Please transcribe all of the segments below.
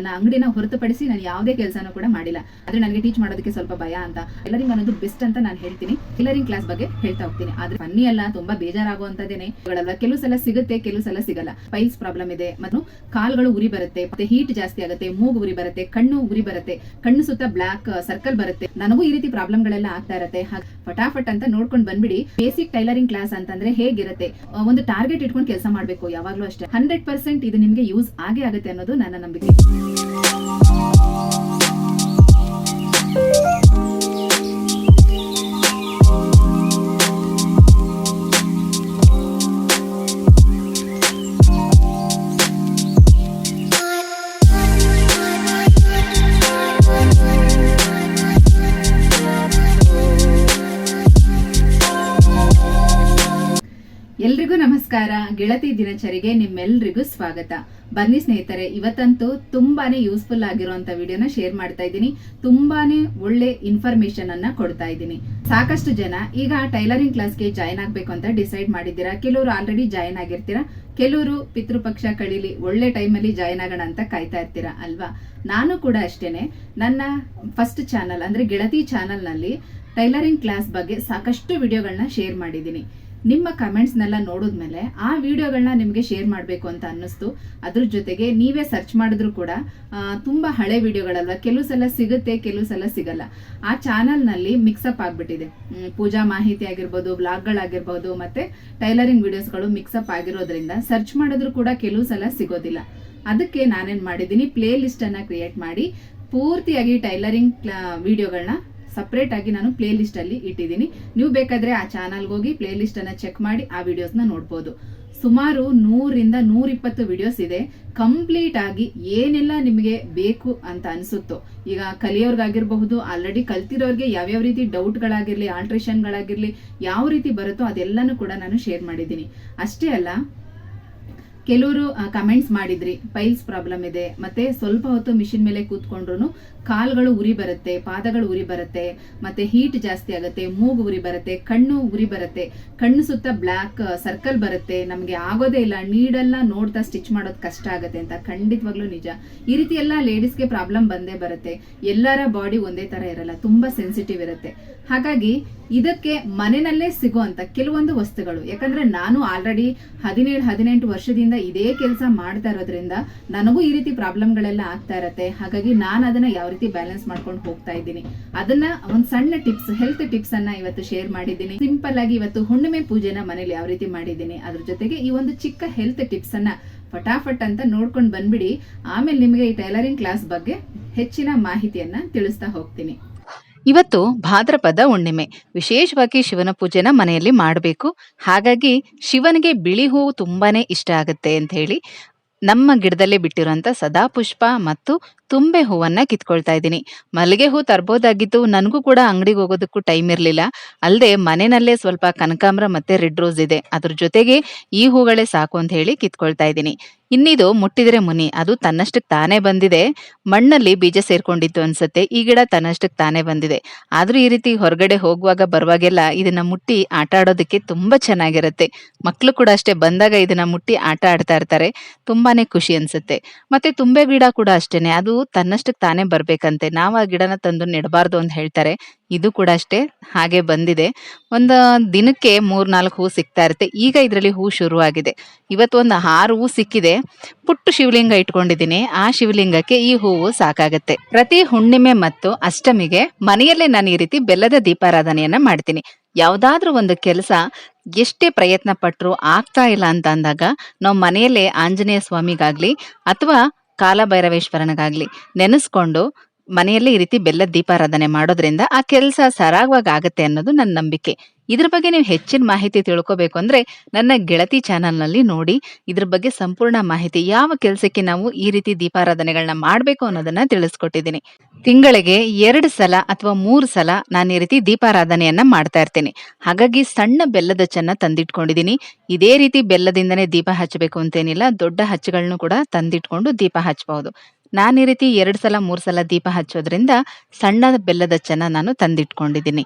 ನನ್ನ ಅಂಗಡಿನ ಹೊರತುಪಡಿಸಿ ನಾನು ಯಾವುದೇ ಕೆಲಸನೂ ಕೂಡ ಮಾಡಿಲ್ಲ. ಆದ್ರೆ ನನಗೆ ಟೀಚ್ ಮಾಡೋದಕ್ಕೆ ಸ್ವಲ್ಪ ಭಯ ಅಂತ. ಎಲ್ಲರಿಗೂ ಅನ್ನೋದು ಬೆಸ್ಟ್ ಅಂತ ನಾನು ಹೇಳ್ತೀನಿ. ಟೈಲರಿಂಗ್ ಕ್ಲಾಸ್ ಬಗ್ಗೆ ಹೇಳ್ತಾ ಹೋಗ್ತೀನಿ. ಆದ್ರೆ ಫನ್ನಿ ಅಲ್ಲ, ತುಂಬಾ ಬೇಜಾರಾಗುವಂತದೇನೆ ಇವುಗಳೆಲ್ಲ ಕೆಲವು ಸಲ ಸಿಗುತ್ತೆ ಕೆಲವು ಸಲ ಸಿಗಲ್ಲ. ಪೈಲ್ಸ್ ಪ್ರಾಬ್ಲಮ್ ಇದೆ. ಮತ್ತು ಕಾಲ್ಗಳು ಉರಿ ಬರುತ್ತೆ. ಮತ್ತೆ ಹೀಟ್ ಜಾಸ್ತಿ ಆಗುತ್ತೆ, ಮೂಗು ಉರಿ ಬರುತ್ತೆ, ಕಣ್ಣು ಉರಿ ಬರುತ್ತೆ. ಕಣ್ಣು ಸುತ್ತ ಬ್ಲಾಕ್ ಸರ್ಕಲ್ ಬರುತ್ತೆ. ನನಗೂ ಈ ರೀತಿ ಪ್ರಾಬ್ಲಮ್ ಗಳೆಲ್ಲ ಆಗ್ತಾ ಇರುತ್ತೆ. ಫಟಾಫಟ್ ಅಂತ ನೋಡ್ಕೊಂಡು ಬಂದ್ಬಿಡಿ. ಬೇಸಿಕ್ ಟೈಲರಿಂಗ್ ಕ್ಲಾಸ್ ಅಂತಂದ್ರೆ ಹೇಗಿರುತ್ತೆ? ಒಂದು ಟಾರ್ಗೆಟ್ ಇಟ್ಕೊಂಡು ಕೆಲಸ ಮಾಡಬೇಕು ಯಾವಾಗ್ಲೂ ಅಷ್ಟೇ. ಹಂಡ್ರೆಡ್ ಪರ್ಸೆಂಟ್ ಇದು ನಿಮಗೆ ಯೂಸ್ ಆಗೇ ಆಗುತ್ತೆ ಅನ್ನೋದು ನನ್ನ ನಂಬಿಕೆ. ಎಲ್ರಿಗೂ ನಮಸ್ಕಾರ. ಗೆಳತಿ ದಿನಚರಿಗೆ ನಿಮ್ಮೆಲ್ರಿಗೂ ಸ್ವಾಗತ. ಬನ್ನಿ ಸ್ನೇಹಿತರೆ, ಇವತ್ತಂತೂ ತುಂಬಾನೇ ಯೂಸ್ಫುಲ್ ಆಗಿರುವಂತ ವಿಡಿಯೋನ ಶೇರ್ ಮಾಡ್ತಾ ಇದ್ದೀನಿ. ತುಂಬಾನೇ ಒಳ್ಳೆ ಇನ್ಫಾರ್ಮೇಶನ್ ಅನ್ನ ಕೊಡ್ತಾ ಇದ್ದೀನಿ. ಸಾಕಷ್ಟು ಜನ ಈಗ ಟೈಲರಿಂಗ್ ಕ್ಲಾಸ್ಗೆ ಜಾಯ್ನ್ ಆಗ್ಬೇಕು ಅಂತ ಡಿಸೈಡ್ ಮಾಡಿದ್ದೀರಾ? ಕೆಲವರು ಆಲ್ರೆಡಿ ಜಾಯ್ನ್ ಆಗಿರ್ತೀರಾ? ಕೆಲವರು ಪಿತೃಪಕ್ಷ ಕಳೀಲಿ ಒಳ್ಳೆ ಟೈಮಲ್ಲಿ ಜಾಯ್ನ್ ಆಗೋಣ ಅಂತ ಕಾಯ್ತಾ ಇರ್ತೀರಾ ಅಲ್ವಾ? ನಾನು ಕೂಡ ಅಷ್ಟೇನೆ. ನನ್ನ ಫಸ್ಟ್ ಚಾನಲ್ ಅಂದ್ರೆ ಗೆಳತಿ ಚಾನಲ್ನಲ್ಲಿ ಟೈಲರಿಂಗ್ ಕ್ಲಾಸ್ ಬಗ್ಗೆ ಸಾಕಷ್ಟು ವಿಡಿಯೋಗಳನ್ನ ಶೇರ್ ಮಾಡಿದ್ದೀನಿ. ನಿಮ್ಮ ಕಮೆಂಟ್ಸ್ನೆಲ್ಲ ನೋಡಿದ್ಮೇಲೆ ಆ ವಿಡಿಯೋಗಳನ್ನ ನಿಮಗೆ ಶೇರ್ ಮಾಡಬೇಕು ಅಂತ ಅನ್ನಿಸ್ತು. ಅದ್ರ ಜೊತೆಗೆ ನೀವೇ ಸರ್ಚ್ ಮಾಡಿದ್ರು ಕೂಡ ತುಂಬ ಹಳೆ ವಿಡಿಯೋಗಳಲ್ವ? ಕೆಲವು ಸಲ ಸಿಗುತ್ತೆ, ಕೆಲವು ಸಲ ಸಿಗಲ್ಲ. ಆ ಚಾನಲ್ನಲ್ಲಿ ಮಿಕ್ಸಪ್ ಆಗಿಬಿಟ್ಟಿದೆ. ಪೂಜಾ ಮಾಹಿತಿ ಆಗಿರ್ಬೋದು ವ್ಲಾಗ್ಗಳಾಗಿರ್ಬೋದು ಮತ್ತೆ ಟೈಲರಿಂಗ್ ವಿಡಿಯೋಸ್ಗಳು ಮಿಕ್ಸಪ್ ಆಗಿರೋದ್ರಿಂದ ಸರ್ಚ್ ಮಾಡಿದ್ರು ಕೂಡ ಕೆಲವು ಸಲ ಸಿಗೋದಿಲ್ಲ. ಅದಕ್ಕೆ ನಾನೇನು ಮಾಡಿದ್ದೀನಿ ಪ್ಲೇ ಲಿಸ್ಟ್ ಅನ್ನ ಕ್ರಿಯೇಟ್ ಮಾಡಿ, ಪೂರ್ತಿಯಾಗಿ ಟೈಲರಿಂಗ್ ವಿಡಿಯೋಗಳನ್ನ ಸಪ್ರೇಟ್ ಆಗಿ ನಾನು ಪ್ಲೇ ಲಿಸ್ಟ್ ಅಲ್ಲಿ ಇಟ್ಟಿದ್ದೀನಿ. ನೀವು ಬೇಕಾದ್ರೆ ಆ ಚಾನಲ್ಗೆ ಹೋಗಿ ಪ್ಲೇ ಲಿಸ್ಟ್ ಅನ್ನ ಚೆಕ್ ಮಾಡಿ ಆ ವಿಡಿಯೋಸ್ನ ನೋಡ್ಬೋದು. ಸುಮಾರು ನೂರಿಂದ ನೂರಿಪ್ಪತ್ತು ವಿಡಿಯೋಸ್ ಇದೆ. ಕಂಪ್ಲೀಟ್ ಆಗಿ ಏನೆಲ್ಲ ನಿಮಗೆ ಬೇಕು ಅಂತ ಅನ್ಸುತ್ತೋ, ಈಗ ಕಲಿಯೋರ್ಗಾಗಿರ್ಬಹುದು ಆಲ್ರೆಡಿ ಕಲ್ತಿರೋರ್ಗೆ ಯಾವ್ಯಾವ ರೀತಿ ಡೌಟ್ಗಳಾಗಿರ್ಲಿ ಆಲ್ಟ್ರೇಷನ್ಗಳಾಗಿರ್ಲಿ ಯಾವ ರೀತಿ ಬರುತ್ತೋ ಅದೆಲ್ಲನೂ ಕೂಡ ನಾನು ಶೇರ್ ಮಾಡಿದ್ದೀನಿ. ಅಷ್ಟೇ ಅಲ್ಲ, ಕೆಲವರು ಕಮೆಂಟ್ಸ್ ಮಾಡಿದ್ರಿ ಪೈಲ್ಸ್ ಪ್ರಾಬ್ಲಮ್ ಇದೆ, ಮತ್ತೆ ಸ್ವಲ್ಪ ಹೊತ್ತು ಮಿಷಿನ್ ಮೇಲೆ ಕೂತ್ಕೊಂಡ್ರು ಕಾಲ್ಗಳು ಉರಿ ಬರುತ್ತೆ, ಪಾದಗಳು ಉರಿ ಬರುತ್ತೆ, ಮತ್ತೆ ಹೀಟ್ ಜಾಸ್ತಿ ಆಗುತ್ತೆ, ಮೂಗು ಉರಿ ಬರುತ್ತೆ, ಕಣ್ಣು ಉರಿ ಬರುತ್ತೆ. ಕಣ್ಣು ಸುತ್ತ ಬ್ಲ್ಯಾಕ್ ಸರ್ಕಲ್ ಬರುತ್ತೆ. ನಮಗೆ ಆಗೋದೇ ಇಲ್ಲ, ನೀಡೆಲ್ಲ ನೋಡ್ತಾ ಸ್ಟಿಚ್ ಮಾಡೋದು ಕಷ್ಟ ಆಗುತ್ತೆ ಅಂತ ಖಂಡಿತವಾಗ್ಲೂ ನಿಜ. ಈ ರೀತಿ ಎಲ್ಲ ಲೇಡೀಸ್ಗೆ ಪ್ರಾಬ್ಲಮ್ ಬಂದೇ ಬರುತ್ತೆ. ಎಲ್ಲರ ಬಾಡಿ ಒಂದೇ ತರ ಇರಲ್ಲ, ತುಂಬಾ ಸೆನ್ಸಿಟಿವ್ ಇರುತ್ತೆ. ಹಾಗಾಗಿ ಇದಕ್ಕೆ ಮನೆಯಲ್ಲೇ ಸಿಗುವಂತ ಕೆಲವೊಂದು ವಸ್ತುಗಳು. ಯಾಕಂದ್ರೆ ನಾನು ಆಲ್ರೆಡಿ ಹದಿನೇಳು, ಹದಿನೆಂಟು ವರ್ಷದಿಂದ ಇದೇ ಕೆಲಸ ಮಾಡ್ತಾ ಇರೋದ್ರಿಂದ ನನಗೂ ಈ ರೀತಿ ಪ್ರಾಬ್ಲಮ್ಗಳೆಲ್ಲ ಆಗ್ತಾ ಇರತ್ತೆ. ಹಾಗಾಗಿ ನಾನು ಅದನ್ನ ಯಾವ ರೀತಿ ಬ್ಯಾಲೆನ್ಸ್ ಮಾಡ್ಕೊಂಡು ಹೋಗ್ತಾ ಇದ್ದೀನಿ. ಅದನ್ನ ಒಂದ್ ಸಣ್ಣ ಟಿಪ್ಸ್ ಹೆಲ್ತ್ ಟಿಪ್ಸ್ ಅನ್ನ ಇವತ್ತು ಶೇರ್ ಮಾಡಿದ್ದೀನಿ. ಸಿಂಪಲ್ ಆಗಿ ಇವತ್ತು ಹುಣ್ಣಿಮೆ ಪೂಜೆನ ಮನೇಲಿ ಯಾವ ರೀತಿ ಮಾಡಿದ್ದೀನಿ, ಅದ್ರ ಜೊತೆಗೆ ಈ ಒಂದು ಚಿಕ್ಕ ಹೆಲ್ತ್ ಟಿಪ್ಸ್ ಅನ್ನ ಫಟಾಫಟ್ ಅಂತ ನೋಡ್ಕೊಂಡು ಬಂದ್ಬಿಡಿ. ಆಮೇಲೆ ನಿಮಗೆ ಈ ಟೈಲರಿಂಗ್ ಕ್ಲಾಸ್ ಬಗ್ಗೆ ಹೆಚ್ಚಿನ ಮಾಹಿತಿಯನ್ನ ತಿಳಿಸ್ತಾ ಹೋಗ್ತೀನಿ. ಇವತ್ತು ಭಾದ್ರಪದ ಹುಣ್ಣಿಮೆ. ವಿಶೇಷವಾಗಿ ಶಿವನ ಪೂಜೆನ ಮನೆಯಲ್ಲಿ ಮಾಡಬೇಕು. ಹಾಗಾಗಿ ಶಿವನಿಗೆ ಬಿಳಿ ಹೂವು ತುಂಬಾನೇ ಇಷ್ಟ ಆಗುತ್ತೆ ಅಂತ ಹೇಳಿ ನಮ್ಮ ಗಿಡದಲ್ಲೇ ಬಿಟ್ಟಿರುವಂಥ ಸದಾಪುಷ್ಪ ಮತ್ತು ತುಂಬೆ ಹೂವನ್ನ ಕಿತ್ಕೊಳ್ತಾ ಇದ್ದೀನಿ. ಮಲ್ಲಿಗೆ ಹೂ ತರ್ಬೋದಾಗಿತ್ತು ನನಗೂ ಕೂಡ ಅಂಗಡಿಗೆ ಹೋಗೋದಕ್ಕೂ ಟೈಮ್ ಇರಲಿಲ್ಲ. ಅಲ್ಲದೆ ಮನೆಯಲ್ಲೇ ಸ್ವಲ್ಪ ಕನಕಾಂಬ್ರ ಮತ್ತೆ ರೆಡ್ ರೋಸ್ ಇದೆ. ಅದ್ರ ಜೊತೆಗೆ ಈ ಹೂಗಳೇ ಸಾಕು ಅಂತ ಹೇಳಿ ಕಿತ್ಕೊಳ್ತಾ ಇದ್ದೀನಿ. ಇನ್ನಿದು ಮುಟ್ಟಿದ್ರೆ ಮುನಿ. ಅದು ತನ್ನಷ್ಟಕ್ಕೆ ತಾನೇ ಬಂದಿದೆ. ಮಣ್ಣಲ್ಲಿ ಬೀಜ ಸೇರ್ಕೊಂಡಿತ್ತು ಅನ್ಸುತ್ತೆ. ಈ ಗಿಡ ತನ್ನಷ್ಟಕ್ಕೆ ತಾನೇ ಬಂದಿದೆ. ಆದ್ರೂ ಈ ರೀತಿ ಹೊರಗಡೆ ಹೋಗುವಾಗ ಬರುವಾಗೆಲ್ಲ ಇದನ್ನ ಮುಟ್ಟಿ ಆಟ ಆಡೋದಕ್ಕೆ ತುಂಬಾ ಚೆನ್ನಾಗಿರುತ್ತೆ. ಮಕ್ಕಳು ಕೂಡ ಅಷ್ಟೇ ಬಂದಾಗ ಇದನ್ನ ಮುಟ್ಟಿ ಆಟ ಆಡ್ತಾ ಇರ್ತಾರೆ. ತುಂಬಾನೇ ಖುಷಿ ಅನ್ಸುತ್ತೆ. ಮತ್ತೆ ತುಂಬೆ ಗಿಡ ಕೂಡ ಅಷ್ಟೇನೆ. ಅದು ತನ್ನಷ್ಟಕ್ಕೆ ತಾನೇ ಬರ್ಬೇಕಂತೆ. ನಾವು ಆ ಗಿಡನ ತಂದು ನೆಡಬಾರ್ದು ಅಂತ ಹೇಳ್ತಾರೆ. ಇದು ಕೂಡ ಅಷ್ಟೇ ಹಾಗೆ ಬಂದಿದೆ. ಒಂದು ದಿನಕ್ಕೆ ಮೂರ್ ನಾಲ್ಕು ಹೂ ಸಿಗ್ತಾ ಇರುತ್ತೆ. ಈಗ ಇದರಲ್ಲಿ ಹೂ ಶುರುವಾಗಿದೆ. ಇವತ್ತು ಒಂದು ಆರು ಹೂ ಸಿಕ್ಕಿದೆ. ಪುಟ್ಟು ಶಿವಲಿಂಗ ಇಟ್ಕೊಂಡಿದ್ದೀನಿ. ಆ ಶಿವಲಿಂಗಕ್ಕೆ ಈ ಹೂವು ಸಾಕಾಗತ್ತೆ. ಪ್ರತಿ ಹುಣ್ಣಿಮೆ ಮತ್ತು ಅಷ್ಟಮಿಗೆ ಮನೆಯಲ್ಲೇ ನಾನು ಈ ರೀತಿ ಬೆಲ್ಲದ ದೀಪಾರಾಧನೆಯನ್ನ ಮಾಡ್ತೀನಿ. ಯಾವ್ದಾದ್ರೂ ಒಂದು ಕೆಲಸ ಎಷ್ಟೇ ಪ್ರಯತ್ನ ಪಟ್ಟರು ಆಗ್ತಾ ಇಲ್ಲ ಅಂತ ಅಂದಾಗ ನಾವು ಮನೆಯಲ್ಲೇ ಆಂಜನೇಯ ಸ್ವಾಮಿಗಾಗ್ಲಿ ಅಥವಾ ಕಾಲಭೈರವೇಶ್ವರನಿಗಾಗ್ಲಿ ನೆನೆಸ್ಕೊಂಡು ಮನೆಯಲ್ಲಿ ಈ ರೀತಿ ಬೆಲ್ಲದ ದೀಪಾರಾಧನೆ ಮಾಡೋದ್ರಿಂದ ಆ ಕೆಲಸ ಸರಾಗವಾಗಿ ಆಗುತ್ತೆ ಅನ್ನೋದು ನನ್ನ ನಂಬಿಕೆ. ಇದ್ರ ಬಗ್ಗೆ ನೀವು ಹೆಚ್ಚಿನ ಮಾಹಿತಿ ತಿಳ್ಕೊಬೇಕು ಅಂದ್ರೆ ನನ್ನ ಗೆಳತಿ ಚಾನಲ್ನಲ್ಲಿ ನೋಡಿ, ಇದ್ರ ಬಗ್ಗೆ ಸಂಪೂರ್ಣ ಮಾಹಿತಿ, ಯಾವ ಕೆಲಸಕ್ಕೆ ನಾವು ಈ ರೀತಿ ದೀಪಾರಾಧನೆಗಳನ್ನ ಮಾಡಬೇಕು ಅನ್ನೋದನ್ನ ತಿಳಿಸ್ಕೊಟ್ಟಿದ್ದೀನಿ. ತಿಂಗಳಿಗೆ ಎರಡು ಸಲ ಅಥವಾ ಮೂರು ಸಲ ನಾನು ಈ ರೀತಿ ದೀಪಾರಾಧನೆಯನ್ನ ಮಾಡ್ತಾ ಇರ್ತೀನಿ. ಹಾಗಾಗಿ ಸಣ್ಣ ಬೆಲ್ಲದ ಚನ್ನ ತಂದಿಟ್ಕೊಂಡಿದ್ದೀನಿ. ಇದೇ ರೀತಿ ಬೆಲ್ಲದಿಂದನೇ ದೀಪ ಹಚ್ಚಬೇಕು ಅಂತೇನಿಲ್ಲ, ದೊಡ್ಡ ಹಚ್ಚುಗಳನ್ನು ಕೂಡ ತಂದಿಟ್ಕೊಂಡು ದೀಪ ಹಚ್ಚಬಹುದು. ನಾನು ಈ ರೀತಿ ಎರಡು ಸಲ, ಮೂರು ಸಲ ದೀಪ ಹಚ್ಚೋದ್ರಿಂದ ಸಣ್ಣ ಬೆಲ್ಲದ ಚನ್ನ ನಾನು ತಂದಿಟ್ಕೊಂಡಿದ್ದೀನಿ.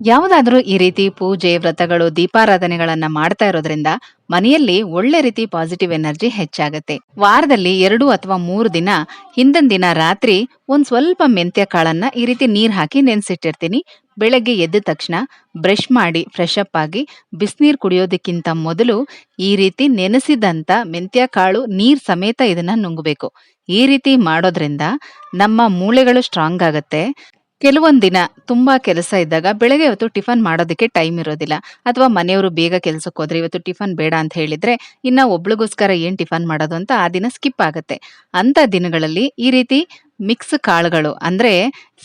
ಯಾವುದಾದ್ರೂ ಈ ರೀತಿ ಪೂಜೆ, ವ್ರತಗಳು, ದೀಪಾರಾಧನೆಗಳನ್ನ ಮಾಡ್ತಾ ಇರೋದ್ರಿಂದ ಮನೆಯಲ್ಲಿ ಒಳ್ಳೆ ರೀತಿ ಪಾಸಿಟಿವ್ ಎನರ್ಜಿ ಹೆಚ್ಚಾಗತ್ತೆ. ವಾರದಲ್ಲಿ ಎರಡು ಅಥವಾ ಮೂರು ದಿನ, ಹಿಂದಿನ ದಿನ ರಾತ್ರಿ ಒಂದ್ ಸ್ವಲ್ಪ ಮೆಂತ್ಯ ಕಾಳನ್ನ ಈ ರೀತಿ ನೀರ್ ಹಾಕಿ ನೆನ್ಸಿಟ್ಟಿರ್ತೀನಿ. ಬೆಳಗ್ಗೆ ಎದ್ದ ತಕ್ಷಣ ಬ್ರಷ್ ಮಾಡಿ ಫ್ರೆಶ್ ಅಪ್ ಆಗಿ ಬಿಸಿನೀರ್ ಕುಡಿಯೋದಕ್ಕಿಂತ ಮೊದಲು ಈ ರೀತಿ ನೆನೆಸಿದಂತ ಮೆಂತ್ಯ ಕಾಳು, ನೀರ್ ಸಮೇತ ಇದನ್ನ ನುಂಗಬೇಕು. ಈ ರೀತಿ ಮಾಡೋದ್ರಿಂದ ನಮ್ಮ ಮೂಳೆಗಳು ಸ್ಟ್ರಾಂಗ್ ಆಗತ್ತೆ. ಕೆಲವೊಂದ್ ದಿನ ತುಂಬಾ ಕೆಲಸ ಇದ್ದಾಗ ಬೆಳಗ್ಗೆ ಇವತ್ತು ಟಿಫನ್ ಮಾಡೋದಕ್ಕೆ ಟೈಮ್ ಇರೋದಿಲ್ಲ. ಅಥವಾ ಮನೆಯವರು ಬೇಗ ಕೆಲ್ಸಕ್ಕೆ ಹೋದ್ರೆ ಇವತ್ತು ಟಿಫನ್ ಬೇಡ ಅಂತ ಹೇಳಿದ್ರೆ ಇನ್ನ ಒಬ್ಳಿಗೋಸ್ಕರ ಏನ್ ಟಿಫನ್ ಮಾಡೋದು ಅಂತ ಆ ದಿನ ಸ್ಕಿಪ್ ಆಗತ್ತೆ. ಅಂತ ದಿನಗಳಲ್ಲಿ ಈ ರೀತಿ ಮಿಕ್ಸ್ ಕಾಳುಗಳು ಅಂದರೆ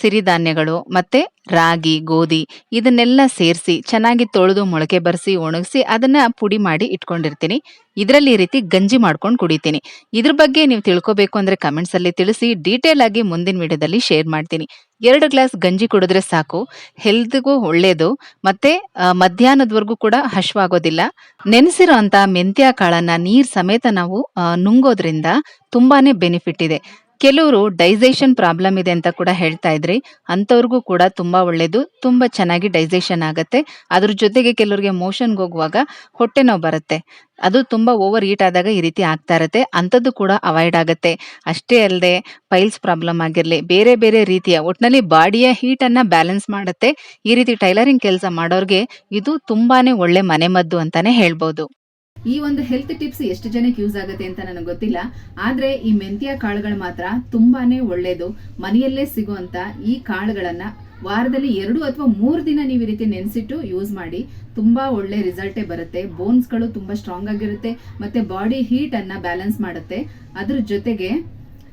ಸಿರಿಧಾನ್ಯಗಳು ಮತ್ತು ರಾಗಿ, ಗೋಧಿ ಇದನ್ನೆಲ್ಲ ಸೇರಿಸಿ ಚೆನ್ನಾಗಿ ತೊಳೆದು ಮೊಳಕೆ ಬರೆಸಿ, ಒಣಗಿಸಿ ಅದನ್ನು ಪುಡಿ ಮಾಡಿ ಇಟ್ಕೊಂಡಿರ್ತೀನಿ. ಇದರಲ್ಲಿ ಈ ರೀತಿ ಗಂಜಿ ಮಾಡ್ಕೊಂಡು ಕುಡಿತೀನಿ. ಇದ್ರ ಬಗ್ಗೆ ನೀವು ತಿಳ್ಕೊಬೇಕು ಅಂದರೆ ಕಮೆಂಟ್ಸಲ್ಲಿ ತಿಳಿಸಿ ಡೀಟೇಲ್ ಆಗಿ ಮುಂದಿನ ವಿಡಿಯೋದಲ್ಲಿ ಶೇರ್ ಮಾಡ್ತೀನಿ. ಎರಡು ಗ್ಲಾಸ್ ಗಂಜಿ ಕುಡಿದ್ರೆ ಸಾಕು ಹೆಲ್ತ್ಗೂ ಒಳ್ಳೆಯದು ಮತ್ತು ಮಧ್ಯಾಹ್ನದವರೆಗೂ ಕೂಡ ಹಶ್ವಾಗೋದಿಲ್ಲ. ನೆನೆಸಿರೋ ಅಂಥ ಮೆಂತ್ಯ ಕಾಳನ್ನು ನೀರು ಸಮೇತ ನಾವು ನುಂಗೋದ್ರಿಂದ ತುಂಬಾ ಬೆನಿಫಿಟ್ ಇದೆ. ಕೆಲವರು ಡೈಜೆಷನ್ ಪ್ರಾಬ್ಲಮ್ ಇದೆ ಅಂತ ಕೂಡ ಹೇಳ್ತಾ ಇದ್ರಿ. ಅಂಥವ್ರಿಗೂ ಕೂಡ ತುಂಬಾ ಒಳ್ಳೇದು, ತುಂಬಾ ಚೆನ್ನಾಗಿ ಡೈಜೆಷನ್ ಆಗತ್ತೆ. ಅದ್ರ ಜೊತೆಗೆ ಕೆಲವರಿಗೆ ಮೋಷನ್ಗೆ ಹೋಗುವಾಗ ಹೊಟ್ಟೆ ನೋವು ಬರುತ್ತೆ. ಅದು ತುಂಬಾ ಓವರ್ ಈಟ್ ಆದಾಗ ಈ ರೀತಿ ಆಗ್ತಾ ಇರತ್ತೆ. ಅಂಥದ್ದು ಕೂಡ ಅವಾಯ್ಡ್ ಆಗುತ್ತೆ. ಅಷ್ಟೇ ಅಲ್ಲದೆ ಪೈಲ್ಸ್ ಪ್ರಾಬ್ಲಮ್ ಆಗಿರಲಿ, ಬೇರೆ ಬೇರೆ ರೀತಿಯ ಒಟ್ಟಿನಲ್ಲಿ ಬಾಡಿಯ ಹೀಟ್ ಅನ್ನ ಬ್ಯಾಲೆನ್ಸ್ ಮಾಡುತ್ತೆ. ಈ ರೀತಿ ಟೈಲರಿಂಗ್ ಕೆಲಸ ಮಾಡೋರಿಗೆ ಇದು ತುಂಬಾನೇ ಒಳ್ಳೆ ಮನೆಮದ್ದು ಅಂತಾನೆ ಹೇಳ್ಬೋದು. ಈ ಒಂದು ಹೆಲ್ತ್ ಟಿಪ್ಸ್ ಎಷ್ಟು ಜನಕ್ಕೆ ಯೂಸ್ ಆಗುತ್ತೆ ಅಂತ ನನಗೆ ಗೊತ್ತಿಲ್ಲ. ಆದ್ರೆ ಈ ಮೆಂತ್ಯ ಕಾಳುಗಳು ಮಾತ್ರ ತುಂಬಾನೇ ಒಳ್ಳೇದು. ಮನೆಯಲ್ಲೇ ಸಿಗುವಂತ ಈ ಕಾಳುಗಳನ್ನ ವಾರದಲ್ಲಿ ಎರಡು ಅಥವಾ ಮೂರು ದಿನ ನೀವು ಈ ರೀತಿ ನೆನೆಸಿಟ್ಟು ಯೂಸ್ ಮಾಡಿ ತುಂಬಾ ಒಳ್ಳೆ ರಿಸಲ್ಟೇ ಬರುತ್ತೆ. ಬೋನ್ಸ್ಗಳು ತುಂಬಾ ಸ್ಟ್ರಾಂಗ್ ಆಗಿರುತ್ತೆ. ಮತ್ತೆ ಬಾಡಿ ಹೀಟ್ ಅನ್ನ ಬ್ಯಾಲೆನ್ಸ್ ಮಾಡುತ್ತೆ. ಅದ್ರ ಜೊತೆಗೆ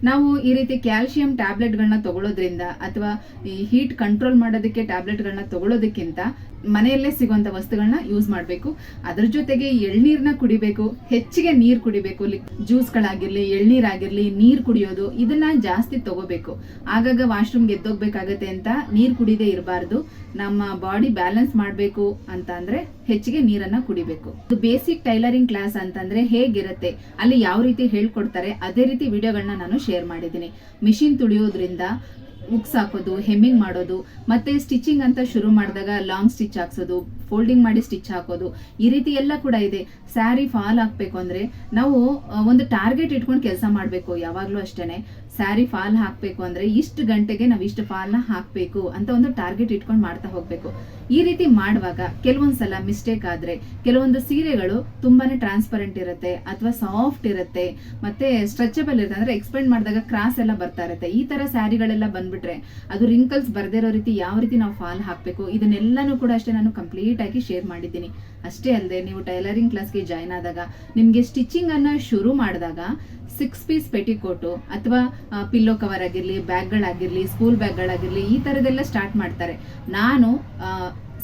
ನಾವು ಈ ರೀತಿ ಕ್ಯಾಲ್ಸಿಯಂ ಟ್ಯಾಬ್ಲೆಟ್ಗಳನ್ನ ತಗೊಳ್ಳೋದ್ರಿಂದ ಅಥವಾ ಈ ಹೀಟ್ ಕಂಟ್ರೋಲ್ ಮಾಡೋದಕ್ಕೆ ಟ್ಯಾಬ್ಲೆಟ್ಗಳನ್ನ ತಗೊಳ್ಳೋದಕ್ಕಿಂತ ಮನೆಯಲ್ಲೇ ಸಿಗುವಂತ ವಸ್ತುಗಳನ್ನ ಯೂಸ್ ಮಾಡಬೇಕು. ಅದ್ರ ಜೊತೆಗೆ ಎಳ್ನೀರನ್ನ ಕುಡಿಬೇಕು. ಹೆಚ್ಚಿಗೆ ನೀರು ಕುಡಿಬೇಕು. ಜ್ಯೂಸ್ಗಳಾಗಿರಲಿ, ಎಳ್ನೀರಾಗಿರ್ಲಿ, ನೀರು ಕುಡಿಯೋದು, ಇದನ್ನ ಜಾಸ್ತಿ ತಗೋಬೇಕು. ಆಗಾಗ ವಾಶ್ರೂಮ್ಗೆ ಎದ್ದೋಗ್ಬೇಕಾಗತ್ತೆ ಅಂತ ನೀರ್ ಕುಡಿದೇ ಇರಬಾರ್ದು. ನಮ್ಮ ಬಾಡಿ ಬ್ಯಾಲೆನ್ಸ್ ಮಾಡಬೇಕು ಅಂತ ಅಂದ್ರೆ ಹೆಚ್ಚಿಗೆ ನೀರನ್ನ ಕುಡಿಬೇಕು. ಬೇಸಿಕ್ ಟೈಲರಿಂಗ್ ಕ್ಲಾಸ್ ಅಂತಂದ್ರೆ ಹೇಗಿರುತ್ತೆ? ಅಲ್ಲಿ ಯಾವ ರೀತಿ ಹೇಳ್ಕೊಡ್ತಾರೆ? ಅದೇ ರೀತಿ ವಿಡಿಯೋಗಳನ್ನ ನಾನು ಶೇರ್ ಮಾಡಿದ್ದೀನಿ. ಮಿಷಿನ್ ತುಳಿಯೋದ್ರಿಂದ ಉಕ್ಸ್ ಹಾಕೋದು ಹೆಮ್ಮಿಂಗ್ ಮಾಡೋದು ಮತ್ತೆ ಸ್ಟಿಚಿಂಗ್ ಅಂತ ಶುರು ಮಾಡಿದಾಗ ಲಾಂಗ್ ಸ್ಟಿಚ್ ಹಾಕ್ಸೋದು. ಫೋಲ್ಡಿಂಗ್ ಮಾಡಿ ಸ್ಟಿಚ್ ಹಾಕೋದು. ಈ ರೀತಿ ಎಲ್ಲ ಕೂಡ ಇದೆ. ಸ್ಯಾರಿ ಫಾಲ್ ಹಾಕ್ಬೇಕು ಅಂದ್ರೆ ನಾವು ಒಂದು ಟಾರ್ಗೆಟ್ ಇಟ್ಕೊಂಡು ಕೆಲಸ ಮಾಡಬೇಕು, ಯಾವಾಗ್ಲೂ ಅಷ್ಟೇನೆ. ಸ್ಯಾರಿ ಫಾಲ್ ಹಾಕ್ಬೇಕು ಅಂದ್ರೆ ಇಷ್ಟು ಗಂಟೆಗೆ ನಾವು ಇಷ್ಟು ಫಾಲ್ನ ಹಾಕ್ಬೇಕು ಅಂತ ಒಂದು ಟಾರ್ಗೆಟ್ ಇಟ್ಕೊಂಡು ಮಾಡ್ತಾ ಹೋಗ್ಬೇಕು. ಈ ರೀತಿ ಮಾಡುವಾಗ ಕೆಲವೊಂದ್ಸಲ ಮಿಸ್ಟೇಕ್ ಆದ್ರೆ ಕೆಲವೊಂದು ಸೀರೆಗಳು ತುಂಬಾನೇ ಟ್ರಾನ್ಸ್ಪರೆಂಟ್ ಇರುತ್ತೆ ಅಥವಾ ಸಾಫ್ಟ್ ಇರುತ್ತೆ. ಮತ್ತೆ ಸ್ಟ್ರೆಚಬಲ್ ಇರುತ್ತೆ. ಅಂದ್ರೆ ಎಕ್ಸ್ಪೆಂಡ್ ಮಾಡಿದಾಗ ಕ್ರಾಸ್ ಎಲ್ಲ ಬರ್ತಾ ಇರುತ್ತೆ. ಈ ತರ ಸ್ಯಾರಿಗಳೆಲ್ಲ ಬಂದ್ಬಿಟ್ರೆ ಅದು ರಿಂಕಲ್ಸ್ ಬರ್ದಿರೋ ರೀತಿ ಯಾವ ರೀತಿ ನಾವು ಫಾಲ್ ಹಾಕ್ಬೇಕು, ಇದನ್ನೆಲ್ಲಾನು ಕೂಡ ಅಷ್ಟೇ ನಾನು ಕಂಪ್ಲೀಟ್ ಆಗಿ ಶೇರ್ ಮಾಡಿದ್ದೀನಿ. ಅಷ್ಟೇ ಅಲ್ಲದೆ ನೀವು ಟೈಲರಿಂಗ್ ಕ್ಲಾಸ್ಗೆ ಜಾಯ್ನ್ ಆದಾಗ ನಿಮಗೆ ಸ್ಟಿಚಿಂಗ್ ಅನ್ನ ಶುರು ಮಾಡಿದಾಗ ಸಿಕ್ಸ್ ಪೀಸ್ ಪೆಟಿಕೋಟು ಅಥವಾ ಪಿಲ್ಲೋ ಕವರ್ ಆಗಿರಲಿ, ಬ್ಯಾಗ್ಗಳಾಗಿರಲಿ ಸ್ಕೂಲ್ ಬ್ಯಾಗ್ಗಳಾಗಿರಲಿ ಈ ತರದೆಲ್ಲ ಸ್ಟಾರ್ಟ್ ಮಾಡ್ತಾರೆ. ನಾನು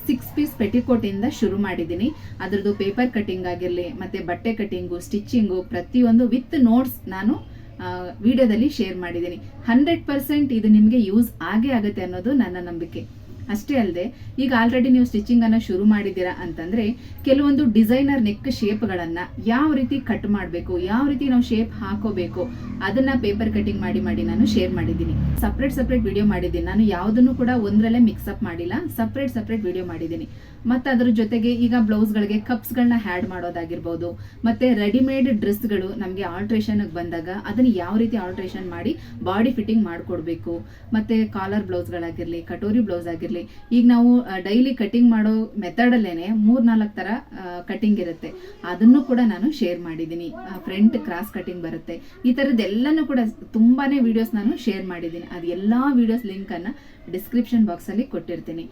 ಸಿಕ್ಸ್ ಪೀಸ್ ಪೆಟಿಕೋಟಿಂದ ಶುರು ಮಾಡಿದ್ದೀನಿ. ಅದರದ್ದು ಪೇಪರ್ ಕಟಿಂಗ್ ಆಗಿರಲಿ, ಮತ್ತೆ ಬಟ್ಟೆ ಕಟಿಂಗು ಸ್ಟಿಚ್ಚಿಂಗು ಪ್ರತಿಯೊಂದು ವಿತ್ ನೋಟ್ಸ್ ನಾನು ವಿಡಿಯೋದಲ್ಲಿ ಶೇರ್ ಮಾಡಿದ್ದೀನಿ. ಹಂಡ್ರೆಡ್ ಪರ್ಸೆಂಟ್ ಇದು ನಿಮಗೆ ಯೂಸ್ ಆಗೇ ಆಗುತ್ತೆ ಅನ್ನೋದು ನನ್ನ ನಂಬಿಕೆ. ಅಷ್ಟೇ ಅಲ್ಲದೆ, ಈಗ ಆಲ್ರೆಡಿ ನೀವು ಸ್ಟಿಚಿಂಗ್ ಅನ್ನ ಶುರು ಮಾಡಿದ್ದೀರಾ ಅಂತಂದ್ರೆ, ಕೆಲವೊಂದು ಡಿಸೈನರ್ ನೆಕ್ ಶೇಪ್ಗಳನ್ನು ಯಾವ ರೀತಿ ಕಟ್ ಮಾಡಬೇಕು, ಯಾವ ರೀತಿ ನಾವು ಶೇಪ್ ಹಾಕೋಬೇಕು, ಅದನ್ನ ಪೇಪರ್ ಕಟಿಂಗ್ ಮಾಡಿ ಮಾಡಿ ನಾನು ಶೇರ್ ಮಾಡಿದ್ದೀನಿ. ಸಪ್ರೇಟ್ ಸಪ್ರೇಟ್ ವಿಡಿಯೋ ಮಾಡಿದ್ದೀನಿ. ನಾನು ಯಾವುದನ್ನು ಕೂಡ ಒಂದರಲ್ಲೇ ಮಿಕ್ಸ್ ಅಪ್ ಮಾಡಿಲ್ಲ. ಸಪ್ರೇಟ್ ಸಪ್ರೇಟ್ ವಿಡಿಯೋ ಮಾಡಿದ್ದೀನಿ. ಮತ್ತೆ ಅದ್ರ ಜೊತೆಗೆ ಈಗ ಬ್ಲೌಸ್ಗಳಿಗೆ ಕಪ್ಸ್ಗಳನ್ನ ಹ್ಯಾಡ್ ಮಾಡೋದಾಗಿರ್ಬೋದು, ಮತ್ತೆ ರೆಡಿಮೇಡ್ ಡ್ರೆಸ್ಗಳು ನಮಗೆ ಆಲ್ಟ್ರೇಷನ್ ಬಂದಾಗ ಅದನ್ನ ಯಾವ ರೀತಿ ಆಲ್ಟ್ರೇಷನ್ ಮಾಡಿ ಬಾಡಿ ಫಿಟ್ಟಿಂಗ್ ಮಾಡಿಕೊಡ್ಬೇಕು, ಮತ್ತೆ ಕಾಲರ್ ಬ್ಲೌಸ್ಗಳಾಗಿರಲಿ ಕಟೋರಿ ಬ್ಲೌಸ್ ಆಗಿರ್ಲಿ ಈಗ ನಾವು ಡೈಲಿ ಕಟಿಂಗ್ ಮಾಡೋ ಮೆಥಡ್ ಅಲ್ಲೇನೆ ಮೂರ್ ನಾಲ್ಕು ತರ ಕಟಿಂಗ್ ಇರುತ್ತೆ. ಅದನ್ನು ಕೂಡ ನಾನು ಶೇರ್ ಮಾಡಿದ್ದೀನಿ. ಫ್ರಂಟ್ ಕ್ರಾಸ್ ಕಟಿಂಗ್ ಬರುತ್ತೆ. ಈ ಥರದ್ದೆಲ್ಲನೂ ಕೂಡ ತುಂಬಾನೇ ವಿಡಿಯೋಸ್ ನಾನು ಶೇರ್ ಮಾಡಿದ್ದೀನಿ. ಅದು ಎಲ್ಲಾ ವಿಡಿಯೋಸ್ ಲಿಂಕ್ ಅನ್ನ ಡಿಸ್ಕ್ರಿಪ್ಷನ್ ಬಾಕ್ಸಲ್ಲಿ ಕೊಟ್ಟಿರ್ತೀನಿ.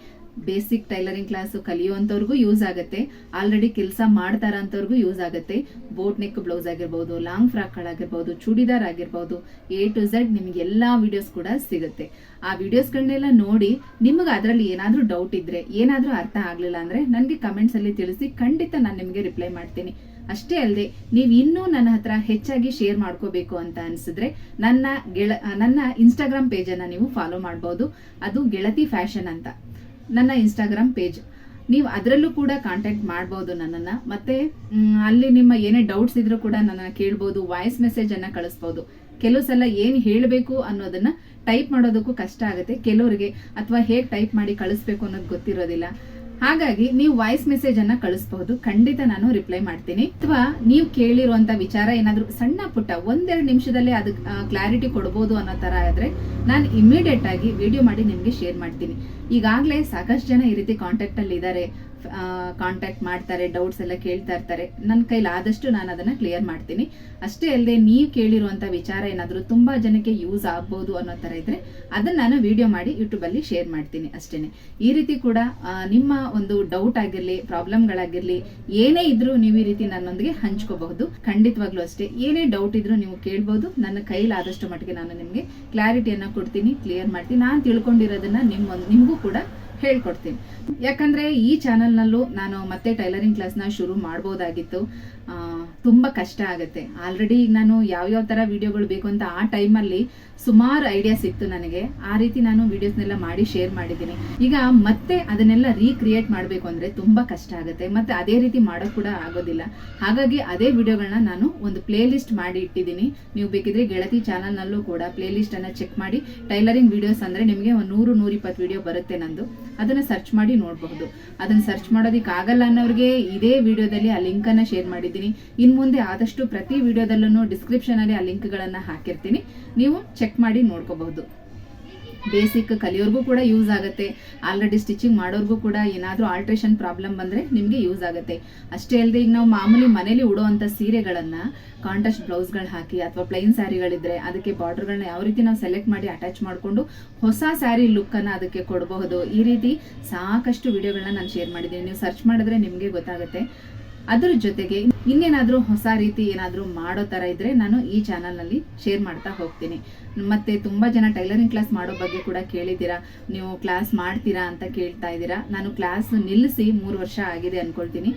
ಬೇಸಿಕ್ ಟೈಲರಿಂಗ್ ಕ್ಲಾಸ್ ಕಲಿಯುವಂತವ್ರಿಗೂ ಯೂಸ್ ಆಗುತ್ತೆ. ಆಲ್ರೆಡಿ ಕೆಲಸ ಮಾಡ್ತಾರ ಅಂತವ್ರಿಗೂ ಯೂಸ್ ಆಗುತ್ತೆ. ಬೋಟ್ ನೆಕ್ ಬ್ಲೌಸ್ ಆಗಿರ್ಬೋದು ಲಾಂಗ್ ಫ್ರಾಕ್ಗಳಾಗಿರ್ಬೋದು ಚೂಡಿದಾರ್ ಆಗಿರ್ಬೋದು ಎ ಟು ಝೆಡ್ ನಿಮ್ಗೆ ಎಲ್ಲಾ ವಿಡಿಯೋಸ್ ಕೂಡ ಸಿಗುತ್ತೆ. ಆ ವಿಡಿಯೋಸ್ಗಳನ್ನೆಲ್ಲ ನೋಡಿ ನಿಮಗೆ ಅದರಲ್ಲಿ ಏನಾದ್ರೂ ಡೌಟ್ ಇದ್ರೆ, ಏನಾದ್ರೂ ಅರ್ಥ ಆಗ್ಲಿಲ್ಲ ಅಂದ್ರೆ ನನಗೆ ಕಮೆಂಟ್ಸ್ ಅಲ್ಲಿ ತಿಳಿಸಿ ಖಂಡಿತ ನಾನು ನಿಮಗೆ ರಿಪ್ಲೈ ಮಾಡ್ತೀನಿ. ಅಷ್ಟೇ ಅಲ್ಲದೆ ನೀವು ಇನ್ನೂ ನನ್ನ ಹತ್ರ ಹೆಚ್ಚಾಗಿ ಶೇರ್ ಮಾಡ್ಕೋಬೇಕು ಅಂತ ಅನ್ಸಿದ್ರೆ ನನ್ನ ಗೆಳ, ನನ್ನ ಇನ್ಸ್ಟಾಗ್ರಾಮ್ ಪೇಜನ್ನು ನೀವು ಫಾಲೋ ಮಾಡ್ಬೋದು. ಅದು ಗೆಳತಿ ಫ್ಯಾಷನ್ ಅಂತ. ನನ್ನ ಇನ್ಸ್ಟಾಗ್ರಾಮ್ ಪೇಜ್ ನೀವು ಅದರಲ್ಲೂ ಕೂಡ ಕಾಂಟ್ಯಾಕ್ಟ್ ಮಾಡ್ಬೋದು ನನ್ನನ್ನ. ಮತ್ತೆ ಅಲ್ಲಿ ನಿಮ್ಮ ಏನೇ ಡೌಟ್ಸ್ ಇದ್ರೂ ಕೂಡ ನನ್ನ ಕೇಳ್ಬೋದು ವಾಯ್ಸ್ ಮೆಸೇಜ್ ಅನ್ನ ಕಳಿಸ್ಬೋದು. ಕೆಲವು ಸಲ ಏನ್ ಹೇಳಬೇಕು ಅನ್ನೋದನ್ನ ಟೈಪ್ ಮಾಡೋದಕ್ಕೂ ಕಷ್ಟ ಆಗುತ್ತೆ. ಕೆಲವರಿಗೆ ಅಥವಾ ಹೇಗೆ ಟೈಪ್ ಮಾಡಿ ಕಳಿಸ್ಬೇಕು ಅನ್ನೋದು ಗೊತ್ತಿರೋದಿಲ್ಲ. ಹಾಗಾಗಿ ನೀವು ವಾಯ್ಸ್ ಮೆಸೇಜ್ ಅನ್ನ ಕಳಿಸಬಹುದು. ಖಂಡಿತ ನಾನು ರಿಪ್ಲೈ ಮಾಡ್ತೀನಿ. ಅಥವಾ ನೀವು ಕೇಳಿರುವಂತ ವಿಚಾರ ಏನಾದ್ರೂ ಸಣ್ಣ ಪುಟ್ಟ ಒಂದೆರಡು ನಿಮಿಷದಲ್ಲೇ ಅದು ಕ್ಲಾರಿಟಿ ಕೊಡಬಹುದು ಅನ್ನೋ ತರ ಆದ್ರೆ ನಾನು ಇಮಿಡಿಯೇಟ್ ಆಗಿ ವಿಡಿಯೋ ಮಾಡಿ ನಿಮ್ಗೆ ಶೇರ್ ಮಾಡ್ತೀನಿ. ಈಗಾಗಲೇ ಸಾಕಷ್ಟು ಜನ ಈ ರೀತಿ ಕಾಂಟ್ಯಾಕ್ಟ್ ಅಲ್ಲಿ ಇದ್ದಾರೆ. ಕಾಂಟ್ಯಾಕ್ಟ್ ಮಾಡ್ತಾರೆ ಡೌಟ್ಸ್ ಎಲ್ಲ ಕೇಳ್ತಾ ಇರ್ತಾರೆ. ನನ್ನ ಕೈಲಿ ಆದಷ್ಟು ನಾನು ಅದನ್ನ ಕ್ಲಿಯರ್ ಮಾಡ್ತೀನಿ. ಅಷ್ಟೇ ಅಲ್ಲದೆ ನೀವು ಕೇಳಿರುವಂಥ ವಿಚಾರ ಏನಾದರೂ ತುಂಬಾ ಜನಕ್ಕೆ ಯೂಸ್ ಆಗ್ಬೋದು ಅನ್ನೋ ತರ ಇದ್ರೆ ಅದನ್ನ ನಾನು ವಿಡಿಯೋ ಮಾಡಿ ಯೂಟ್ಯೂಬಲ್ಲಿ ಶೇರ್ ಮಾಡ್ತೀನಿ ಅಷ್ಟೇನೆ. ಈ ರೀತಿ ಕೂಡ ನಿಮ್ಮ ಒಂದು ಡೌಟ್ ಆಗಿರಲಿ ಪ್ರಾಬ್ಲಮ್ಗಳಾಗಿರಲಿ ಏನೇ ಇದ್ರೂ ನೀವು ಈ ರೀತಿ ನನ್ನೊಂದಿಗೆ ಹಂಚ್ಕೋಬಹುದು. ಖಂಡಿತವಾಗ್ಲೂ ಅಷ್ಟೇ. ಏನೇ ಡೌಟ್ ಇದ್ರೂ ನೀವು ಕೇಳ್ಬೋದು. ನನ್ನ ಕೈಲಾದಷ್ಟು ಮಟ್ಟಿಗೆ ನಾನು ನಿಮಗೆ ಕ್ಲಾರಿಟಿಯನ್ನು ಕೊಡ್ತೀನಿ ಕ್ಲಿಯರ್ ಮಾಡ್ತೀನಿ. ನಾನು ತಿಳ್ಕೊಂಡಿರೋದನ್ನ ನಿಮ್ಮ ನಿಮಗೂ ಕೂಡ ಹೇಳ್ಕೊಡ್ತೀನಿ. ಯಾಕಂದ್ರೆ ಈ ಚಾನಲ್ನಲ್ಲೂ ನಾನು ಮತ್ತೆ ಟೈಲರಿಂಗ್ ಕ್ಲಾಸ್ನ ಶುರು ಮಾಡ್ಬೋದಾಗಿತ್ತು. ತುಂಬಾ ಕಷ್ಟ ಆಗುತ್ತೆ. ಆಲ್ರೆಡಿ ಈಗ ನಾನು ಯಾವ್ಯಾವ ತರ ವಿಡಿಯೋಗಳು ಬೇಕು ಅಂತ ಆ ಟೈಮಲ್ಲಿ ಸುಮಾರು ಐಡಿಯಾ ಸಿಕ್ತು ನನಗೆ. ಆ ರೀತಿ ನಾನು ವೀಡಿಯೋಸ್ನೆಲ್ಲ ಮಾಡಿ ಶೇರ್ ಮಾಡಿದ್ದೀನಿ. ಈಗ ಮತ್ತೆ ಅದನ್ನೆಲ್ಲ ರೀಕ್ರಿಯೇಟ್ ಮಾಡಬೇಕು ಅಂದ್ರೆ ತುಂಬಾ ಕಷ್ಟ ಆಗುತ್ತೆ. ಮತ್ತೆ ಅದೇ ರೀತಿ ಮಾಡೋಕ್ ಕೂಡ ಆಗೋದಿಲ್ಲ. ಹಾಗಾಗಿ ಅದೇ ವಿಡಿಯೋಗಳನ್ನ ನಾನು ಒಂದು ಪ್ಲೇ ಲಿಸ್ಟ್ ಮಾಡಿ ಇಟ್ಟಿದ್ದೀನಿ. ನೀವು ಬೇಕಿದ್ರೆ ಗೆಳತಿ ಚಾನಲ್ನಲ್ಲೂ ಕೂಡ ಪ್ಲೇ ಲಿಸ್ಟ್ ಅನ್ನ ಚೆಕ್ ಮಾಡಿ. ಟೈಲರಿಂಗ್ ವಿಡಿಯೋಸ್ ಅಂದ್ರೆ ನಿಮಗೆ ಒಂದು ನೂರು, ನೂರಿಪ್ಪತ್ತು ವಿಡಿಯೋ ಬರುತ್ತೆ ನಂದು. ಅದನ್ನ ಸರ್ಚ್ ಮಾಡಿ ನೋಡಬಹುದು. ಅದನ್ನ ಸರ್ಚ್ ಮಾಡೋದಿಕ್ಕೆ ಆಗಲ್ಲ ಅನ್ನೋರಿಗೆ ಇದೇ ವಿಡಿಯೋದಲ್ಲಿ ಆ ಲಿಂಕ್ ಅನ್ನ ಶೇರ್ ಮಾಡಿದ್ದೀನಿ. ಮುಂದೆ ಆದಷ್ಟು ಪ್ರತಿ ವಿಡಿಯೋದಲ್ಲೂ ಡಿಸ್ಕ್ರಿಪ್ಷನ್ ಅಲ್ಲಿ ಆ ಲಿಂಕ್ ಗಳನ್ನ ಹಾಕಿರ್ತೀನಿ. ನೀವು ಚೆಕ್ ಮಾಡಿ ನೋಡ್ಕೋಬಹುದು. ಬೇಸಿಕ್ ಕಲಿಯೋರ್ಗೂ ಕೂಡ ಯೂಸ್ ಆಗುತ್ತೆ. ಆಲ್ರೆಡಿ ಸ್ಟಿಚಿಂಗ್ ಮಾಡೋರ್ಗೂ ಕೂಡ ಏನಾದರೂ ಆಲ್ಟ್ರೇಷನ್ ಪ್ರಾಬ್ಲಮ್ ಬಂದರೆ ನಿಮಗೆ ಯೂಸ್ ಆಗುತ್ತೆ. ಅಷ್ಟೇ ಅಲ್ಲದೆ ಈಗ ನಾವು ಮಾಮೂಲಿ ಮನೇಲಿ ಉಡೋವಂಥ ಸೀರೆಗಳನ್ನು ಕಾಂಟ್ರಾಸ್ಟ್ ಬ್ಲೌಸ್ಗಳು ಹಾಕಿ ಅಥವಾ ಪ್ಲೈನ್ ಸ್ಯಾರಿಗಳಿದ್ರೆ ಅದಕ್ಕೆ ಬಾರ್ಡರ್ಗಳನ್ನ ಯಾವ ರೀತಿ ನಾವು ಸೆಲೆಕ್ಟ್ ಮಾಡಿ ಅಟ್ಯಾಚ್ ಮಾಡಿಕೊಂಡು ಹೊಸ ಸ್ಯಾರಿ ಲುಕ್ಕನ್ನು ಅದಕ್ಕೆ ಕೊಡಬಹುದು. ಈ ರೀತಿ ಸಾಕಷ್ಟು ವಿಡಿಯೋಗಳನ್ನ ನಾನು ಶೇರ್ ಮಾಡಿದ್ದೀನಿ. ನೀವು ಸರ್ಚ್ ಮಾಡಿದ್ರೆ ನಿಮಗೆ ಗೊತ್ತಾಗುತ್ತೆ. ಅದ್ರ ಜೊತೆಗೆ ಇನ್ನೇನಾದ್ರೂ ಹೊಸ ರೀತಿ ಏನಾದ್ರೂ ಮಾಡೋ ತರ ಇದ್ರೆ ನಾನು ಈ ಚಾನಲ್ನಲ್ಲಿ ಶೇರ್ ಮಾಡ್ತಾ ಹೋಗ್ತೀನಿ. ಮತ್ತೆ ತುಂಬಾ ಜನ ಟೈಲರಿಂಗ್ ಕ್ಲಾಸ್ ಮಾಡೋ ಬಗ್ಗೆ ಕೂಡ ಕೇಳಿದ್ದೀರಾ? ನೀವು ಕ್ಲಾಸ್ ಮಾಡ್ತೀರಾ ಅಂತ ಕೇಳ್ತಾ ಇದ್ದೀರಾ? ನಾನು ಕ್ಲಾಸ್ ನಿಲ್ಲಿಸಿ ಮೂರು ವರ್ಷ ಆಗಿದೆ ಅನ್ಕೊಳ್ತೀನಿ.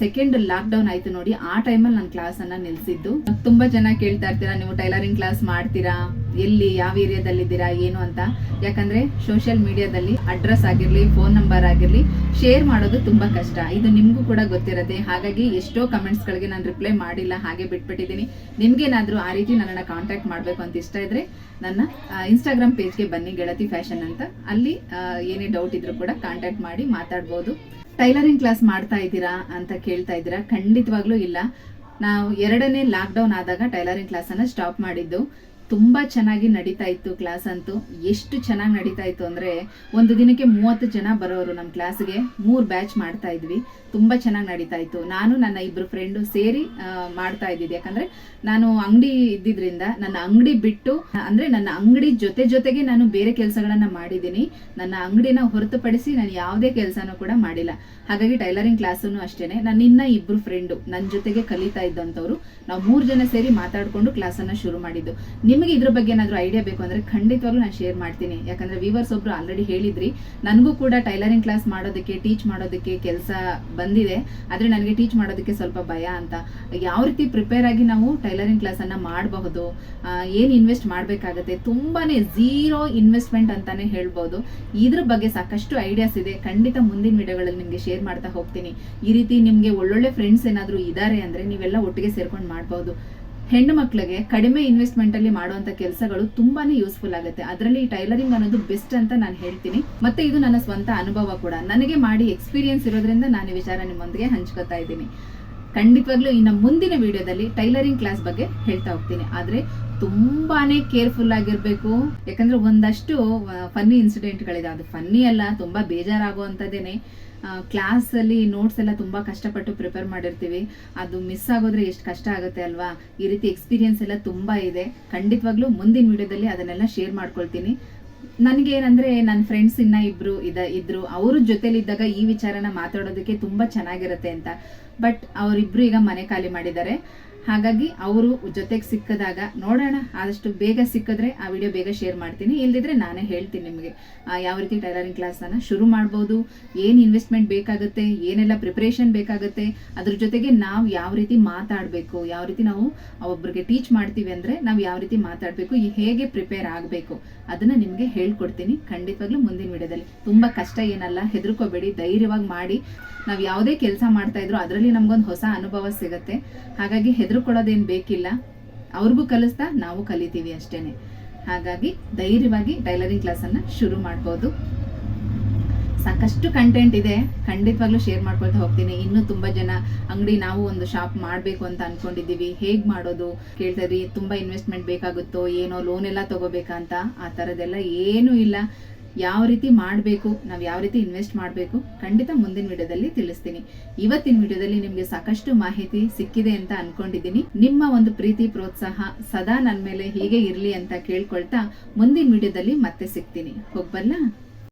ಸೆಕೆಂಡ್ ಲಾಕ್ ಡೌನ್ ಆಯ್ತು ನೋಡಿ, ಆ ಟೈಮಲ್ಲಿ ನಾನು ಕ್ಲಾಸ್ ಅನ್ನ ನಿಲ್ಸಿದ್ದು. ತುಂಬಾ ಜನ ಕೇಳ್ತಾ ಇರ್ತೀರಾ, ನೀವು ಟೈಲರಿಂಗ್ ಕ್ಲಾಸ್ ಮಾಡ್ತೀರಾ? ಎಲ್ಲಿ, ಯಾವ ಏರಿಯಾದಲ್ಲಿದ್ದೀರಾ, ಏನು ಅಂತ? ಯಾಕಂದ್ರೆ ಸೋಷಿಯಲ್ ಮೀಡಿಯಾದಲ್ಲಿ ಅಡ್ರೆಸ್ ಆಗಿರ್ಲಿ ಫೋನ್ ನಂಬರ್ ಆಗಿರಲಿ ಶೇರ್ ಮಾಡೋದು ತುಂಬಾ ಕಷ್ಟ. ಇದು ನಿಮ್ಗೂ ಕೂಡ ಗೊತ್ತಿರುತ್ತೆ. ಹಾಗಾಗಿ ಎಷ್ಟೋ ಕಮೆಂಟ್ಸ್ ಗಳಿಗೆ ನಾನು ರಿಪ್ಲೈ ಮಾಡಿಲ್ಲ, ಹಾಗೆ ಬಿಟ್ಬಿಟ್ಟಿದ್ದೀನಿ. ನಿಮ್ಗೇನಾದ್ರೂ ಆ ರೀತಿ ನನ್ನನ್ನ ಕಾಂಟ್ಯಾಕ್ಟ್ ಮಾಡ್ಬೇಕು ಅಂತ ಇಷ್ಟ ಇದ್ರೆ ನನ್ನ ಇನ್ಸ್ಟಾಗ್ರಾಮ್ ಪೇಜ್ಗೆ ಬನ್ನಿ, ಗೆಳತಿ ಫ್ಯಾಷನ್ ಅಂತ. ಅಲ್ಲಿ ಏನೇ ಡೌಟ್ ಇದ್ರೂ ಕೂಡ ಕಾಂಟ್ಯಾಕ್ಟ್ ಮಾಡಿ ಮಾತಾಡ್ಬೋದು. ಟೈಲರಿಂಗ್ ಕ್ಲಾಸ್ ಮಾಡ್ತಾ ಇದ್ದೀರಾ ಅಂತ ಕೇಳ್ತಾ ಇದ್ದೀರಾ? ಖಂಡಿತವಾಗ್ಲೂ ಇಲ್ಲ. ನಾವು ಎರಡನೇ ಲಾಕ್ ಡೌನ್ ಆದಾಗ ಟೈಲರಿಂಗ್ ಕ್ಲಾಸ್ ಅನ್ನ ಸ್ಟಾಪ್ ಮಾಡಿದ್ದು. ತುಂಬಾ ಚೆನ್ನಾಗಿ ನಡೀತಾ ಇತ್ತು ಕ್ಲಾಸ್ ಅಂತೂ. ಎಷ್ಟು ಚೆನ್ನಾಗಿ ನಡೀತಾ ಇತ್ತು ಅಂದ್ರೆ ಒಂದು ದಿನಕ್ಕೆ ಮೂವತ್ತು ಜನ ಬರೋರು ನಮ್ಮ ಕ್ಲಾಸ್ಗೆ ಮೂರು ಬ್ಯಾಚ್ ಮಾಡ್ತಾ ಇದ್ವಿ. ತುಂಬಾ ಚೆನ್ನಾಗಿ ನಡೀತಾ ಇತ್ತು. ನಾನು, ನನ್ನ ಇಬ್ಬರು ಫ್ರೆಂಡು ಸೇರಿ ಮಾಡ್ತಾ ಇದ್ದಿದ್ದು. ಯಾಕಂದ್ರೆ ನಾನು ಅಂಗಡಿ ಇದ್ದಿದ್ರಿಂದ, ನನ್ನ ಅಂಗಡಿ ಬಿಟ್ಟು, ಅಂದ್ರೆ ನನ್ನ ಅಂಗಡಿ ಜೊತೆ ಜೊತೆಗೆ ನಾನು ಬೇರೆ ಕೆಲಸಗಳನ್ನು ಮಾಡಿದ್ದೀನಿ. ನನ್ನ ಅಂಗಡಿನ ಹೊರತುಪಡಿಸಿ ನಾನು ಯಾವುದೇ ಕೆಲಸನೂ ಕೂಡ ಮಾಡಿಲ್ಲ. ಹಾಗಾಗಿ ಟೈಲರಿಂಗ್ ಕ್ಲಾಸನ್ನು ಅಷ್ಟೇ ನನ್ನ ಇನ್ನ ಇಬ್ಬರು ಫ್ರೆಂಡು ನನ್ನ ಜೊತೆಗೆ ಕಲಿತಾ ಇದ್ದಂಥವ್ರು, ನಾವು ಮೂರು ಜನ ಸೇರಿ ಮಾತಾಡ್ಕೊಂಡು ಕ್ಲಾಸನ್ನು ಶುರು ಮಾಡಿದ್ದು. ನಿಮಗೆ ಇದ್ರ ಬಗ್ಗೆ ಏನಾದರೂ ಐಡಿಯಾ ಬೇಕು ಅಂದ್ರೆ ಖಂಡಿತವಾಗ್ಲೂ ನಾನು ಶೇರ್ ಮಾಡ್ತೀನಿ. ಯಾಕಂದ್ರೆ ವೀವರ್ಸ್ ಒಬ್ರು ಆಲ್ರೆಡಿ ಹೇಳಿದ್ರಿ. ನನಗೂ ಕೂಡ ಟೈಲರಿಂಗ್ ಕ್ಲಾಸ್ ಮಾಡೋದಕ್ಕೆ ಟೀಚ್ ಮಾಡೋದಕ್ಕೆ ಕೆಲಸ ಬಂದಿದೆ. ಆದ್ರೆ ನನಗೆ ಟೀಚ್ ಮಾಡೋದಕ್ಕೆ ಸ್ವಲ್ಪ ಭಯ ಅಂತ. ಯಾವ ರೀತಿ ಪ್ರಿಪೇರ್ ಆಗಿ ನಾವು ಟೈಲರಿಂಗ್ ಕ್ಲಾಸ್ ಅನ್ನ ಮಾಡಬಹುದು ಏನ್ ಇನ್ವೆಸ್ಟ್ ಮಾಡಬೇಕಾಗತ್ತೆ, ತುಂಬಾನೇ ಝೀರೋ ಇನ್ವೆಸ್ಟ್ಮೆಂಟ್ ಅಂತಾನೆ ಹೇಳ್ಬೋದು. ಇದ್ರ ಬಗ್ಗೆ ಸಾಕಷ್ಟು ಐಡಿಯಾಸ್ ಇದೆ. ಖಂಡಿತ ಮುಂದಿನ ವಿಡಿಯೋಗಳಲ್ಲಿ ನಿಮ್ಗೆ ಶೇರ್ ಮಾಡ್ತಾ ಹೋಗ್ತೀನಿ. ಈ ರೀತಿ ನಿಮ್ಗೆ ಒಳ್ಳೊಳ್ಳೆ ಫ್ರೆಂಡ್ಸ್ ಏನಾದರೂ ಇದ್ದಾರೆ ಅಂದ್ರೆ ನೀವೆಲ್ಲ ಒಟ್ಟಿಗೆ ಸೇರ್ಕೊಂಡು ಮಾಡ್ಬೋದು. ಹೆಣ್ಣು ಮಕ್ಕಳಿಗೆ ಕಡಿಮೆ ಇನ್ವೆಸ್ಟ್ಮೆಂಟ್ ಅಲ್ಲಿ ಮಾಡುವಂತ ಕೆಲಸಗಳು ತುಂಬಾನೇ ಯೂಸ್ಫುಲ್ ಆಗುತ್ತೆ. ಅದರಲ್ಲಿ ಟೈಲರಿಂಗ್ ಅನ್ನೋದು ಬೆಸ್ಟ್ ಅಂತ ನಾನು ಹೇಳ್ತೀನಿ. ಮತ್ತೆ ಇದು ನನ್ನ ಸ್ವಂತ ಅನುಭವ ಕೂಡ. ನನಗೆ ಮಾಡಿ ಎಕ್ಸ್ಪೀರಿಯನ್ಸ್ ಇರೋದ್ರಿಂದ ನಾನು ವಿಚಾರ ನಿಮ್ಮೊಂದಿಗೆ ಹಂಚ್ಕೋತಾ ಇದ್ದೀನಿ. ಖಂಡಿತವಾಗ್ಲೂ ಇನ್ನು ಮುಂದಿನ ವಿಡಿಯೋದಲ್ಲಿ ಟೈಲರಿಂಗ್ ಕ್ಲಾಸ್ ಬಗ್ಗೆ ಹೇಳ್ತಾ ಹೋಗ್ತೀನಿ. ಆದ್ರೆ ತುಂಬಾನೇ ಕೇರ್ಫುಲ್ ಆಗಿರ್ಬೇಕು. ಯಾಕಂದ್ರೆ ಒಂದಷ್ಟು ಫನ್ನಿ ಇನ್ಸಿಡೆಂಟ್ಗಳಿದೆ ಅದು ಫನ್ನಿ ಅಲ್ಲ, ತುಂಬಾ ಬೇಜಾರಾಗುವಂಥದ್ದೇನೆ. ಕ್ಲಾಸ್ ಅಲ್ಲಿ ನೋಟ್ಸ್ ಎಲ್ಲ ತುಂಬಾ ಕಷ್ಟಪಟ್ಟು ಪ್ರಿಪೇರ್ ಮಾಡಿರ್ತೀವಿ. ಅದು ಮಿಸ್ ಆಗೋದ್ರೆ ಎಷ್ಟು ಕಷ್ಟ ಆಗುತ್ತೆ ಅಲ್ವಾ? ಈ ರೀತಿ ಎಕ್ಸ್ಪೀರಿಯನ್ಸ್ ಎಲ್ಲ ತುಂಬಾ ಇದೆ. ಖಂಡಿತವಾಗ್ಲೂ ಮುಂದಿನ ವಿಡಿಯೋದಲ್ಲಿ ಅದನ್ನೆಲ್ಲ ಶೇರ್ ಮಾಡ್ಕೊಳ್ತೀನಿ. ನನಗೆ ಏನಂದ್ರೆ ನನ್ನ ಫ್ರೆಂಡ್ಸ್ ಇನ್ನ ಇಬ್ರು ಇದ, ಇದ್ರು, ಅವ್ರ ಜೊತೆಲಿದ್ದಾಗ ಈ ವಿಚಾರನ ಮಾತಾಡೋದಕ್ಕೆ ತುಂಬಾ ಚೆನ್ನಾಗಿರುತ್ತೆ ಅಂತ. ಬಟ್ ಅವರಿಬ್ರು ಈಗ ಮನೆ ಖಾಲಿ ಮಾಡಿದ್ದಾರೆ. ಹಾಗಾಗಿ ಅವರು ಜೊತೆಗೆ ಸಿಕ್ಕದಾಗ ನೋಡೋಣ, ಆದಷ್ಟು ಬೇಗ ಸಿಕ್ಕಿದ್ರೆ ಆ ವಿಡಿಯೋ ಬೇಗ ಶೇರ್ ಮಾಡ್ತೀನಿ. ಇಲ್ದಿದ್ರೆ ನಾನೇ ಹೇಳ್ತೀನಿ ನಿಮಗೆ. ಯಾವ ರೀತಿ ಟೈಲರಿಂಗ್ ಕ್ಲಾಸನ್ನು ಶುರು ಮಾಡ್ಬೋದು, ಏನು ಇನ್ವೆಸ್ಟ್ಮೆಂಟ್ ಬೇಕಾಗುತ್ತೆ, ಏನೆಲ್ಲ ಪ್ರಿಪ್ರೇಷನ್ ಬೇಕಾಗುತ್ತೆ, ಅದ್ರ ಜೊತೆಗೆ ನಾವು ಯಾವ ರೀತಿ ಮಾತಾಡಬೇಕು, ಯಾವ ರೀತಿ ನಾವು ಒಬ್ಬರಿಗೆ ಟೀಚ್ ಮಾಡ್ತೀವಿ ಅಂದರೆ ನಾವು ಯಾವ ರೀತಿ ಮಾತಾಡಬೇಕು ಹೇಗೆ ಪ್ರಿಪೇರ್ ಆಗಬೇಕು, ಅದನ್ನ ನಿಮಗೆ ಹೇಳ್ಕೊಡ್ತೀನಿ. ಖಂಡಿತವಾಗ್ಲೂ ಮುಂದಿನ ವಿಡಿಯೋದಲ್ಲಿ. ತುಂಬ ಕಷ್ಟ ಏನಲ್ಲ, ಹೆದರ್ಕೋಬೇಡಿ, ಧೈರ್ಯವಾಗಿ ಮಾಡಿ. ನಾವು ಯಾವುದೇ ಕೆಲಸ ಮಾಡ್ತಾ ಇದ್ರು ಅದರಲ್ಲಿ ನಮಗೊಂದು ಹೊಸ ಅನುಭವ ಸಿಗುತ್ತೆ. ಹಾಗಾಗಿ ಹೆದರ್ಕೊಳ್ಳೋದೇನು ಬೇಕಿಲ್ಲ. ಅವ್ರಿಗೂ ಕಲಿಸ್ತಾ ನಾವು ಕಲಿತೀವಿ ಅಷ್ಟೇನೆ. ಹಾಗಾಗಿ ಧೈರ್ಯವಾಗಿ ಟೈಲರಿಂಗ್ ಕ್ಲಾಸನ್ನು ಶುರು ಮಾಡ್ಬೋದು. ಸಾಕಷ್ಟು ಕಂಟೆಂಟ್ ಇದೆ. ಖಂಡಿತವಾಗ್ಲೂ ಶೇರ್ ಮಾಡ್ಕೊಳ್ತಾ ಹೋಗ್ತೀನಿ. ಇನ್ನೂ ತುಂಬಾ ಜನ ಅಂಗಡಿ ನಾವು ಒಂದು ಶಾಪ್ ಮಾಡಬೇಕು ಅಂತ ಅನ್ಕೊಂಡಿದ್ದೀವಿ. ಹೇಗೆ ಮಾಡೋದು? ಕೇಳ್ತಾರಿ ತುಂಬಾ ಇನ್ವೆಸ್ಟ್ಮೆಂಟ್ ಬೇಕಾಗುತ್ತೋ, ಏನೋ ಲೋನ್ ಎಲ್ಲ ತೊಗೋಬೇಕಂತ ಆ ಥರದ್ದೆಲ್ಲ ಏನೂ ಇಲ್ಲ. ಯಾವ ರೀತಿ ಮಾಡಬೇಕು, ನಾವು ಯಾವ ರೀತಿ ಇನ್ವೆಸ್ಟ್ ಮಾಡಬೇಕು, ಖಂಡಿತ ಮುಂದಿನ ವಿಡಿಯೋದಲ್ಲಿ ತಿಳಿಸ್ತೀನಿ. ಇವತ್ತಿನ ವಿಡಿಯೋದಲ್ಲಿ ನಿಮಗೆ ಸಾಕಷ್ಟು ಮಾಹಿತಿ ಸಿಕ್ಕಿದೆ ಅಂತ ಅನ್ಕೊಂಡಿದ್ದೀನಿ. ನಿಮ್ಮ ಒಂದು ಪ್ರೀತಿ, ಪ್ರೋತ್ಸಾಹ ಸದಾ ನನ್ನ ಮೇಲೆ ಹೀಗೆ ಇರಲಿ ಅಂತ ಕೇಳ್ಕೊಳ್ತಾ ಮುಂದಿನ ವಿಡಿಯೋದಲ್ಲಿ ಮತ್ತೆ ಸಿಗ್ತೀನಿ. ಹೋಗ್ಬರ್ಲಾ